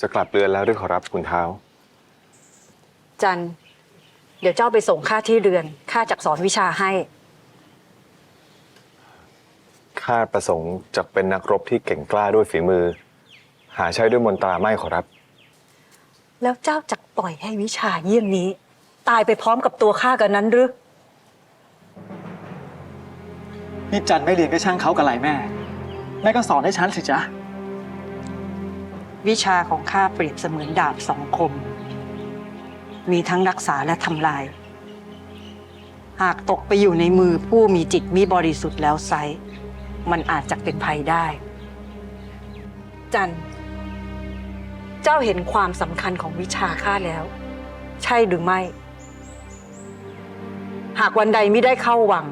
จะกลับเรือนแล้วด้วยขอรับคุณเท้า จันเดี๋ยวเจ้าไปส่งข้าที่เรือนข้าจักสอนวิชาให้ ข้าประสงค์จะเป็นนักรบที่เก่งกล้าด้วยฝีมือ หาใช้ด้วยมนตราไม่ขอรับ แล้วเจ้าจักปล่อยให้วิชาเยี่ยงนี้ ตายไปพร้อมกับตัวข้ากันนั้นหรือ นี่จันไม่เรียนก็ช่างเขากับไรแม่ แม่ก็สอนให้ฉันสิจ๊ะ วิชาของข้าเปรียบเสมือนดาบสองคม มีทั้งรักษาและทำลาย หากตกไปอยู่ในมือผู้มีจิตมิบริสุทธิ์แล้วไซมันอาจจะเป็นภัยได้ จัน เจ้าเห็นความสำคัญของวิชาข้าแล้ว ใช่หรือไม่ หากวันใดไม่ได้เข้าวัง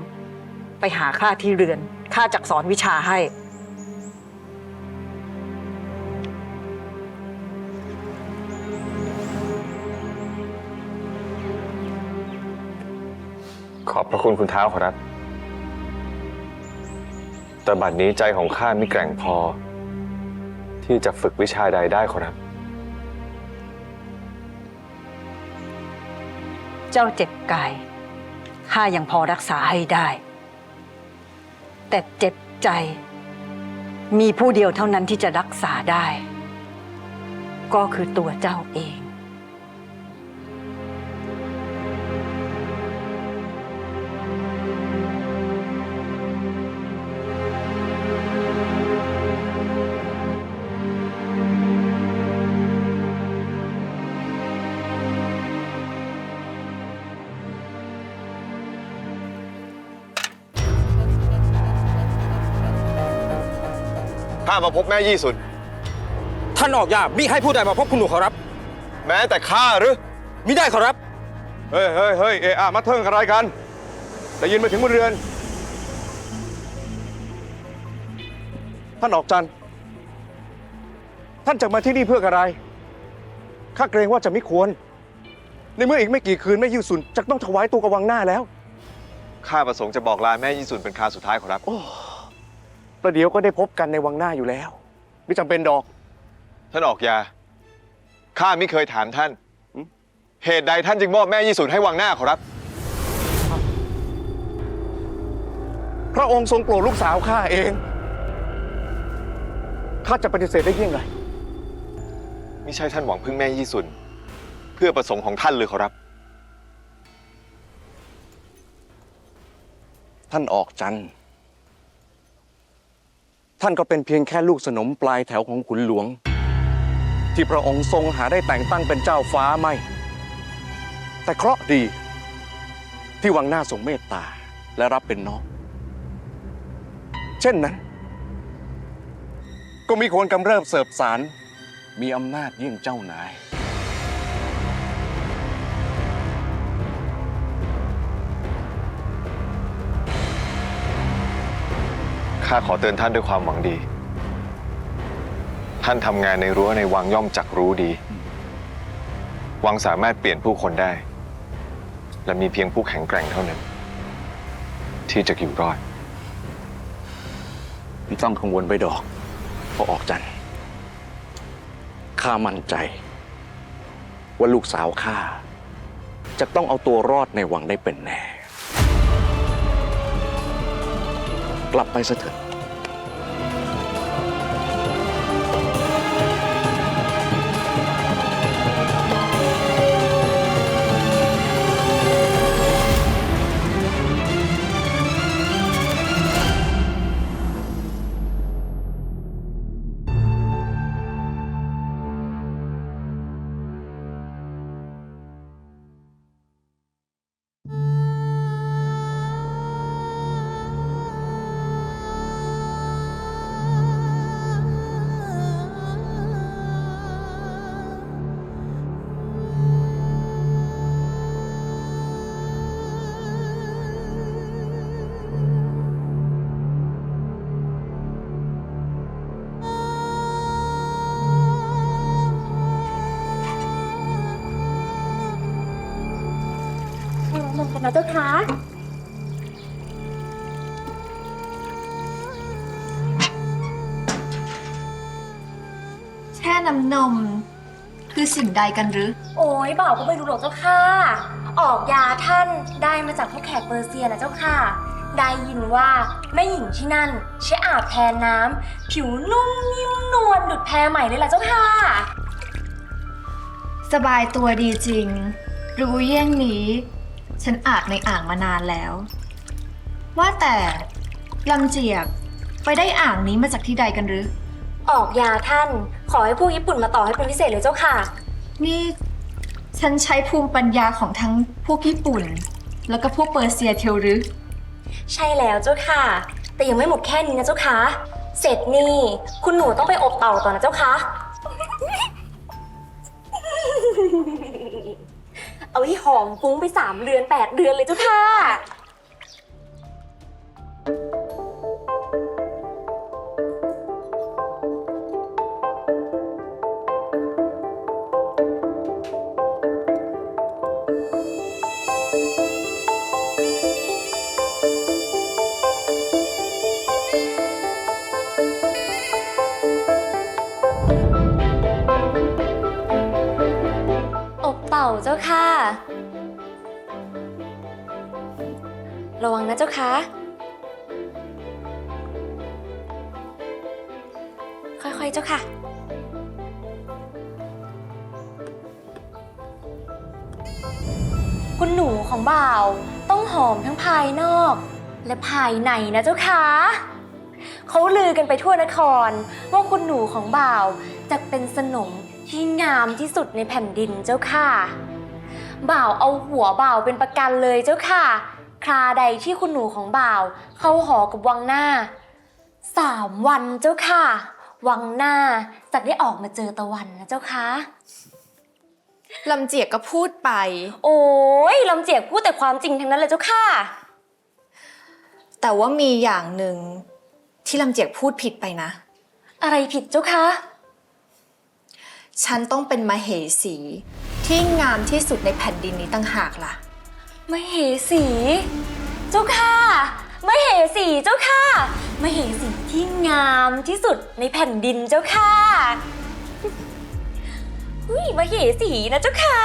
ไปหาข้าที่เรือนข้าจักสอนวิชาให้ ขอบพระคุณคุณเท้าขอรับ แต่บัดนี้ใจของข้าไม่แกร่งพอ ที่จะฝึกวิชาใดได้ขอรับ เจ้าเจ็บกายข้ายังพอรักษาให้ได้ แต่เจ็บใจมีผู้เดียวเท่านั้นที่จะรักษาได้ ก็คือตัวเจ้าเอง ข้ามาพบแม่ยี่สุด ท่านออกยามิให้ผู้ใดมาพบคุณหนูขอรับ แม้แต่ข้าหรือ มิได้ขอรับ เฮ้ยเฮ้ยเฮ้ยเอะอะมาเทิงอะไรกันได้ยินมาถึงบนเรือน ท่านออกจันทร์ท่านจะมาที่นี่เพื่ออะไร ข้าเกรงว่าจะไม่ควร ในเมื่ออีกไม่กี่คืนแม่ยูสุนจะต้องถวายตัวกับวังหน้าแล้ว ข้าประสงค์จะบอกลาแม่ยี่สุนเป็นคราสุดท้ายขอรับ ประเดี๋ยวก็ได้พบกันในวังหน้าอยู่แล้ว ไม่จำเป็นดอก ท่านออกยา ข้าไม่เคยถามท่านหืมเหตุใดท่านจึงมอบแม่ยี่สุนให้วังหน้าขอรับ พระองค์ทรงโปรดลูกสาวข้าเอง ข้าจะปฏิเสธได้ยังไงไม่ใช่ท่านหวังพึ่งแม่ยี่สุน เพื่อประสงค์ของท่านเลยขอรับ ท่านออกจันทร์ ท่านก็เป็นเพียงแค่ลูกสนมปลายแถวของขุนหลวง ที่พระองค์ทรงหาได้แต่งตั้งเป็นเจ้าฟ้าไม่ แต่เคราะห์ดีที่วังหน้าทรงเมตตาและรับเป็นน้อง เช่นนั้น ก็มีคนกำเริบเสบสารมีอำนาจเยี่ยงเจ้านาย ข้าขอเตือนท่านด้วยความหวังดี ท่านทำงานในรั้วในวังย่อมจักรู้ดี วังสามารถเปลี่ยนผู้คนได้ และมีเพียงผู้แข็งแกร่งเท่านั้น ที่จะอยู่รอดไม่ต้องกังวลไปดอกพราะออกจันทร์ข้ามั่นใจ ว่าลูกสาวข้าจะต้องเอาตัวรอดในวังได้เป็นแน่ กลับไปซะเถอะ กันนะเจ้าคะแช่น้ำนม คือสิ่งใดกันหรือ โอ้ยบ่าวก็ไม่รู้หรอกเจ้าค่ะ ออกยาท่านได้มาจากพวกแขกเปอร์เซียนะเจ้าค่ะ ได้ยินว่าแม่หญิงที่นั่นใช้อาบแทนน้ำผิวนุ่มนิ่มนวลดุดแพรใหม่เลยล่ะเจ้าค่ะ สบายตัวดีจริง รู้เยี่ยงนี้ ฉันอาบในอ่างมานานแล้ว ว่าแต่ลำเจียบไปได้อ่างนี้มาจากที่ใดกันหรือ ออกยาท่าน ขอให้พวกญี่ปุ่นมาต่อให้เป็นพิเศษเลยเจ้าค่ะ นี่ฉันใช้ภูมิปัญญาของทั้งพวกญี่ปุ่น แล้วก็พวกเปอร์เซียเทียวหรือ ใช่แล้วเจ้าค่ะ แต่ยังไม่หมดแค่นี้นะเจ้าค่ะ เสร็จนี่คุณหนูต้องไปอบเต่าต่อนะเจ้าค่ะ เอาให้หอมฟุ้งไปสามเดือนแปดเดือนเลยเจ้าค่ะ่าเจ้าค่ะ ระวังนะเจ้าค่ะ ค่อยๆเจ้าค่ะ คุณหนูของบ่าวต้องหอมทั้งภายนอก และภายในนะเจ้าค่ะเขาลือกันไปทั่วนคร ว่าคุณหนูของบ่าวจะเป็นสนม ที่งามที่สุดในแผ่นดินเจ้าค่ะ บ่าวเอาหัวบ่าวเป็นประกันเลยเจ้าค่ะ คราใดที่คุณหนูของบ่าว เข้าหอกับวังหน้าสามวันเจ้าค่ะ วังหน้าจะได้ออกมาเจอตะวันนะเจ้าค่ะลำเจียกก็พูดไป โอ้ยลำเจียกพูดแต่ความจริงทั้งนั้นเลยเจ้าค่ะ แต่ว่ามีอย่างหนึ่งที่ลำเจียกพูดผิดไปนะ อะไรผิดเจ้าค่ะ ฉันต้องเป็นมเหสี ที่งามที่สุดในแผ่นดินนี้ตั้งหากล่ะ มเหสี เจ้าค่ะ มเหสีเจ้าค่ะ มเหสีที่งามที่สุดในแผ่นดินเจ้าค่ะอุ้ยมเหสีนะเจ้าค่ะ